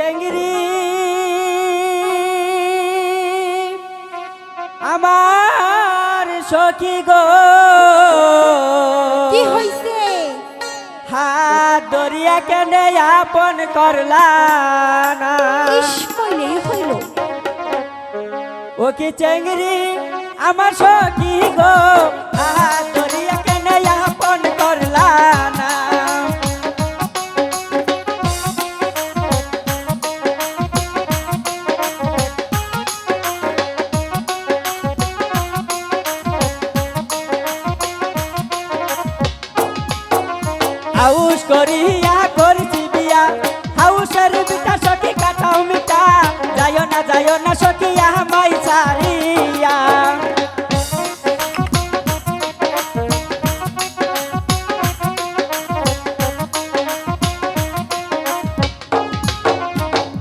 চেঙ্গিরি আমার সখী গো। কি হইছে? হাত ধরিয়া কেন আপন করলা না। হইল। ও কি চেঙ্গরি আমার সখী গো। হাত করিয়া করছি বিয়া। হাউসের বিটা সখী কাটাও মিটা। যাইও না যাইও না সখিয়া মাই সারিয়া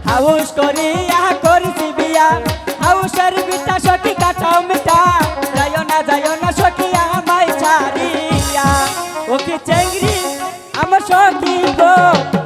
হাউস করিয়া করছি বিয়া। হাউসের বিটা সখী কাটাও মিটা। যাইও না যাইও না সখিয়া মাই সারিয়া ও কি চেংড়ি সখী গো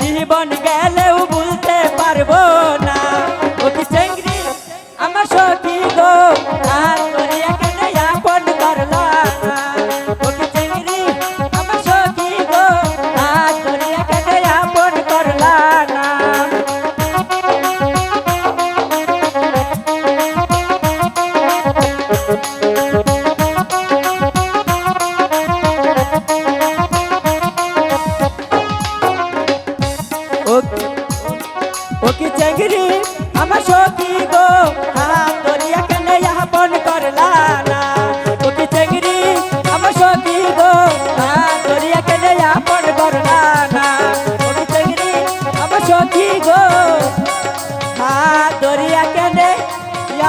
জীবন ওকে চেঙ্গরি আমার সখী গো। হাত ধরিয়া কেন আপন করলা না? ওকে চেঙ্গরি আমার সখী গো। হাত ধরিয়া কেন আপন করলা না? ওকে চেঙ্গরি আমার সখী গো। হাত ধরিয়া কেন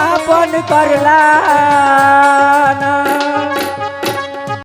আপন করলা না?